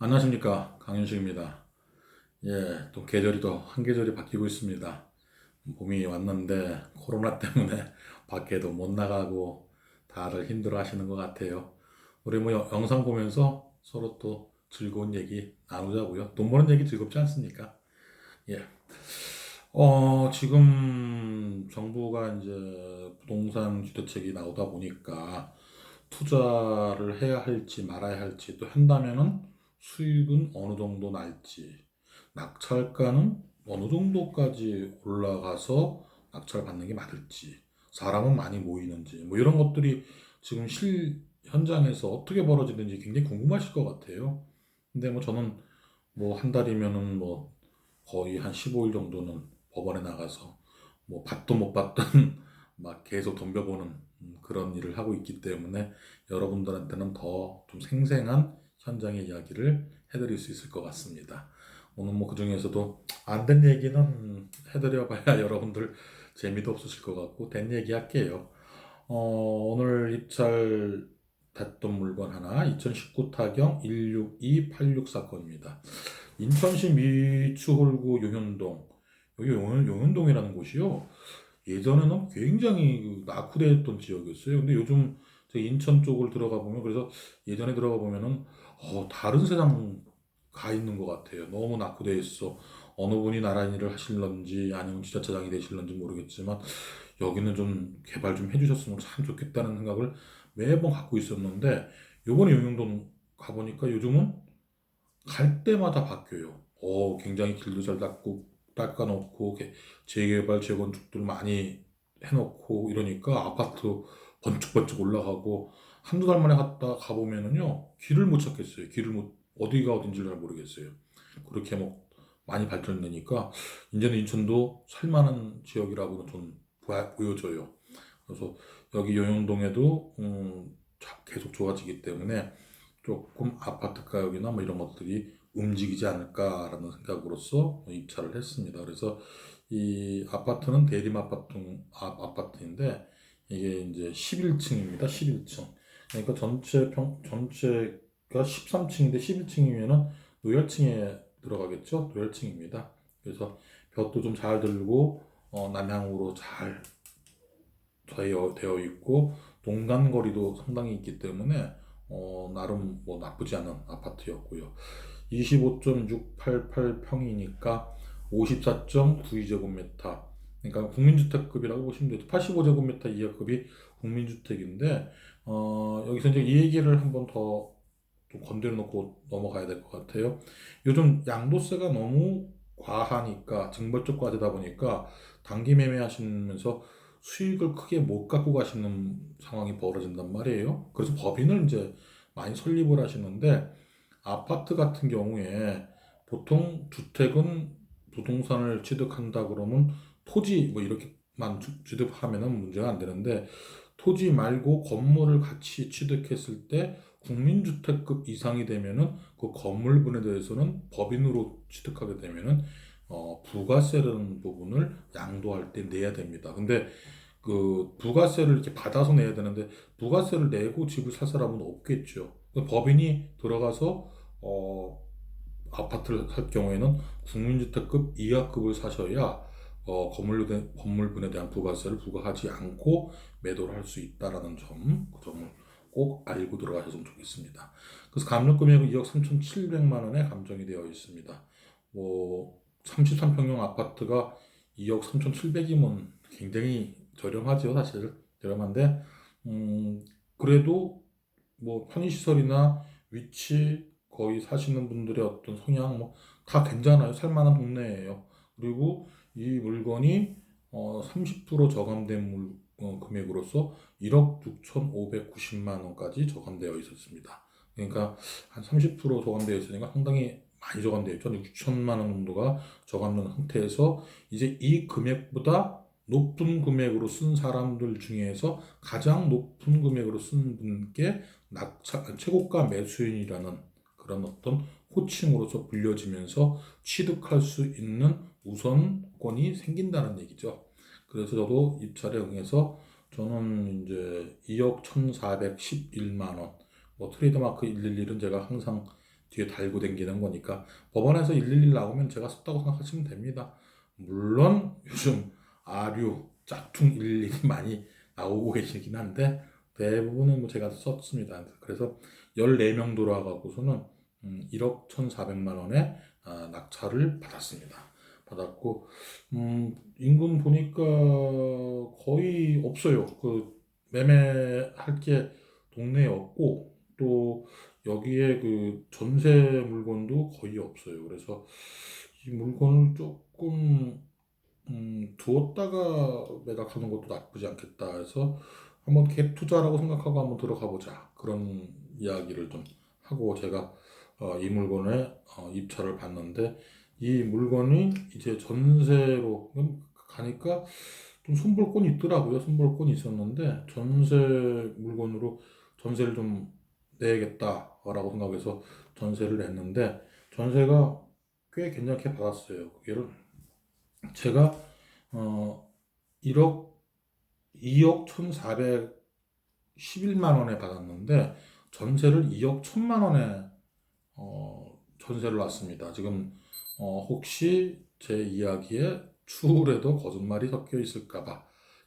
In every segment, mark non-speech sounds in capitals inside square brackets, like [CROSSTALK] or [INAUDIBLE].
안녕하십니까 강윤식입니다. 예, 또 계절이 또 한 계절이 바뀌고 있습니다. 봄이 왔는데 코로나 [LAUGHS] 때문에 밖에도 못 나가고 다들 힘들어 하시는 것 같아요. 우리 뭐 여- 영상 보면서 서로 또 즐거운 얘기 나누자고요. 돈 버는 얘기 즐겁지 않습니까? 예. 어, 지금 정부가 이제 부동산 주택책이 나오다 보니까 투자를 해야 할지 말아야 할지 또 한다면은 수익은 어느 정도 날지 낙찰가는 어느 정도까지 올라가서 낙찰 받는 게 맞을지 사람은 많이 모이는지 뭐 이런 것들이 지금 실 현장에서 어떻게 벌어지는지 굉장히 궁금하실 것 같아요. 근데 뭐 저는 뭐 한 달이면은 뭐 거의 한 15일 정도는 법원에 나가서 뭐 받도 못 받던 [LAUGHS] 막 계속 덤벼보는 음, 그런 일을 하고 있기 때문에 여러분들한테는 더 좀 생생한 현장의 이야기를 해드릴 수 있을 것 같습니다. 오늘 뭐 그 중에서도 안 된 얘기는 해드려봐야 [LAUGHS] 여러분들 재미도 없으실 것 같고 된 얘기 할게요. 어, 오늘 입찰 됐던 물건 하나 2019 타경 16286 사건입니다. 인천시 미추홀구 용현동 여기 용, 용현동이라는 곳이요. 예전에는 굉장히 그 낙후되었던 지역이었어요. 근데 요즘 저 인천 쪽을 들어가 보면 그래서 예전에 들어가 보면은 어, 다른 세상 가 있는 것 같아요. 너무 낙후돼 있어. 어느 분이 나란 일을 하실런지 아니면 지자체장이 되실런지 모르겠지만 여기는 좀 개발 좀 해주셨으면 참 좋겠다는 생각을 매번 갖고 있었는데 요번에 용영동 가보니까 요즘은 갈 때마다 바뀌어요. 어, 굉장히 길도 잘 닦고 닦아놓고 재개발 재건축들 많이 해놓고 이러니까 아파트 번쩍번쩍 올라가고 한두 달 만에 갔다 가보면은요 길을 못 찾겠어요. 길을 못 어디가 어딘지 잘 모르겠어요. 그렇게 뭐 많이 발전되니까 이제는 인천도 살만한 지역이라고는 좀 보여- 보여져요. 그래서 여기 용영동에도 음, 자- 계속 좋아지기 때문에 조금 아파트 가격이나 뭐 이런 것들이 움직이지 않을까라는 생각으로서 입찰을 했습니다. 그래서 이 아파트는 대림 아파트 아, 아파트인데 이게 이제 11층입니다. 11층. 그러니까 전체 평 전체가 13층인데 11층이면은 노열층에 들어가겠죠. 노열층입니다. 그래서 볕도 좀 잘 들고 어, 남향으로 잘 되어, 되어 있고 동간 거리도 상당히 있기 때문에 어, 나름 뭐 나쁘지 않은 아파트였고요. 25.688평이니까 54.92제곱미터. 그러니까 국민주택급이라고 보시면 돼요. 85제곱미터 이하급이 국민주택인데 어, 여기서 이제 이 얘기를 한번 더좀 건드려 놓고 넘어가야 될 것 같아요. 요즘 양도세가 너무 과하니까 증벌적 과세다 보니까 단기 매매 하시면서 수익을 크게 못 갖고 가시는 상황이 벌어진단 말이에요. 그래서 법인을 이제 많이 설립을 하시는데 아파트 같은 경우에 보통 주택은 부동산을 취득한다 그러면 토지 뭐 이렇게만 취- 취득하면은 문제가 안 되는데 토지 말고 건물을 같이 취득했을 때 국민주택급 이상이 되면은 그 건물분에 대해서는 법인으로 취득하게 되면은 어, 부가세라는 부분을 양도할 때 내야 됩니다. 근데 그 부가세를 이렇게 받아서 내야 되는데 부가세를 내고 집을 살 사람은 없겠죠. 그 법인이 들어가서 어, 아파트를 살 경우에는 국민주택급 이하급을 사셔야 어, 건물에 대- 건물분에 대한 부가세를 부과하지 않고 매도를 할 수 있다라는 점, 그 점을 꼭 알고 들어가셨으면 좋겠습니다. 그래서 감정 금액은 2억 3,700만 원에 감정이 되어 있습니다. 뭐 33평형 아파트가 2억 3,700이면 굉장히 저렴하죠, 사실. 저렴한데 음, 그래도 뭐 편의시설이나 위치, 거기 사시는 분들의 어떤 성향 뭐 다 괜찮아요. 살만한 동네예요. 그리고 이 물건이 어, 30% 저감된 물, 어, 금액으로서 1억 6,590만 원까지 저감되어 있었습니다. 그러니까 한 30% 저감되어 있으니까 상당히 많이 저감되어 있죠. 6천만 원 정도가 저감된 상태에서 이제 이 금액보다 높은 금액으로 쓴 사람들 중에서 가장 높은 금액으로 쓴 분께 낙차, 최고가 매수인이라는 그런 어떤 호칭으로서 불려지면서 취득할 수 있는 우선권이 생긴다는 얘기죠. 그래서 저도 입찰에 응해서 저는 이제 2억 1,411만 원, 뭐 트레이드마크 111은 제가 항상 뒤에 달고 댕기는 거니까 법원에서 111 나오면 제가 썼다고 생각하시면 됩니다. 물론 요즘 아류, 짝퉁 111이 [LAUGHS] 많이 나오고 계시긴 한데 대부분은 뭐 제가 썼습니다. 그래서 14명 돌아가고서는 음, 1억 1,400만 원의 아, 낙찰을 받았습니다. 받았고 음, 인근 보니까 거의 없어요. 그 매매할 게 동네에 없고 또 여기에 그 전세 물건도 거의 없어요. 그래서 이 물건을 조금 음, 두었다가 매각하는 것도 나쁘지 않겠다 해서 한번 갭 투자라고 생각하고 한번 들어가 보자 그런 이야기를 좀 하고 제가 어, 이 물건에 어, 입찰을 받는데 이 물건이 이제 전세로 가니까 좀 손볼 건이 있더라고요. 손볼 건이 있었는데 전세 물건으로 전세를 좀 내야겠다라고 생각해서 전세를 냈는데 전세가 꽤 괜찮게 받았어요. 그게를 제가 어 1억 2억 1,411만 원에 받았는데 전세를 2억 1천만 원에 어 전세를 놨습니다. 지금 어 혹시 제 이야기에 추후에도 거짓말이 섞여 있을까봐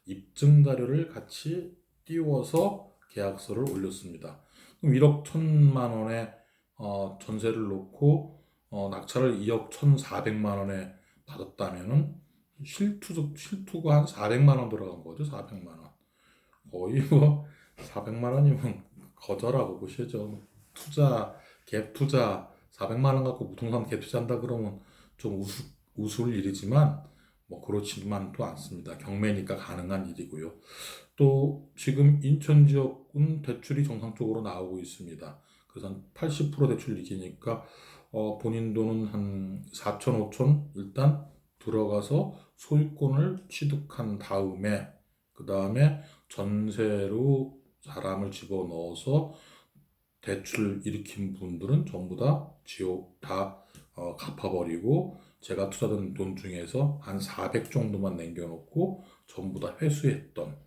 입증 자료를 같이 띄워서 계약서를 올렸습니다. 그럼 1억 1천만 원에 어, 전세를 놓고 어, 낙찰을 2억 1,400만 원에 받았다면은 실투 실투가 한 400만 원 들어간 거죠. 400만 원. 거의 뭐 400만 원이면 거저라고 보시죠. 투자 갭 투자 400만 원 갖고 부동산 갭 투자한다 그러면 좀 우스, 우스울 일이지만 뭐 그렇지만도 않습니다. 경매니까 가능한 일이고요. 또 지금 인천 지역은 대출이 정상적으로 나오고 있습니다. 그래서 한 80% 대출 이기니까 어, 본인 돈은 한 4천, 5천 일단 들어가서 소유권을 취득한 다음에 그 다음에 전세로 사람을 집어 넣어서 대출 일으킨 분들은 전부 다 지옥 다 어, 갚아버리고 제가 투자된 돈 중에서 한 400 정도만 남겨놓고 전부 다 회수했던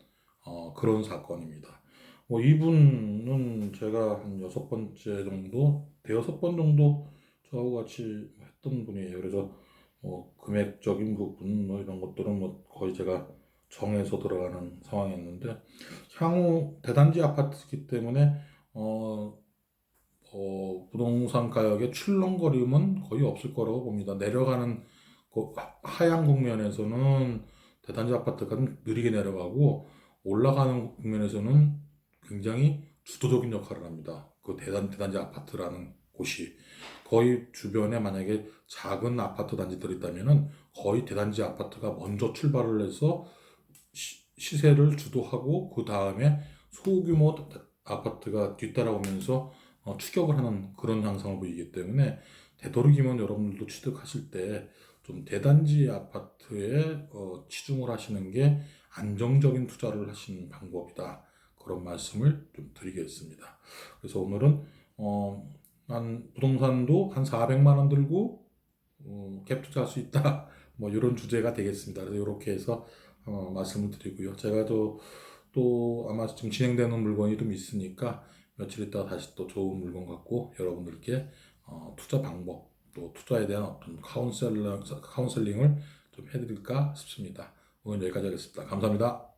어, 그런 사건입니다. 뭐 이분은 제가 한 여섯 번째 정도, 대여섯 번 정도 저하고 같이 했던 분이에요. 그래서 뭐 금액적인 부분 뭐 이런 것들은 뭐 거의 제가 정해서 들어가는 상황이었는데 향후 대단지 아파트이기 때문에 어, 어, 부동산 가격의 출렁거림은 거의 없을 거라고 봅니다. 내려가는 그 하향 국면에서는 대단지 아파트가 좀 느리게 내려가고 올라가는 국면에서는 굉장히 주도적인 역할을 합니다. 그 대단 대단지 아파트라는 곳이 거의 주변에 만약에 작은 아파트 단지들이 있다면은 거의 대단지 아파트가 먼저 출발을 해서 시, 시세를 주도하고 그 다음에 소규모 아파트가 뒤따라오면서 어, 추격을 하는 그런 양상을 보이기 때문에 되도록이면 여러분들도 취득하실 때 좀 대단지 아파트에 어, 치중을 하시는 게 안정적인 투자를 하시는 방법이다. 그런 말씀을 좀 드리겠습니다. 그래서 오늘은 어, 한 부동산도 한 400만 원 들고 어, 갭 투자할 수 있다. [LAUGHS] 뭐 이런 주제가 되겠습니다. 그래서 이렇게 해서 어, 말씀을 드리고요. 제가 또, 또 아마 지금 진행되는 물건이 좀 있으니까 며칠 있다가 다시 또 좋은 물건 갖고 여러분들께 어, 투자 방법 또 투자에 대한 어떤 카운셀링, 카운셀링을 좀 해드릴까 싶습니다. 오늘 여기까지 하겠습니다. 감사합니다.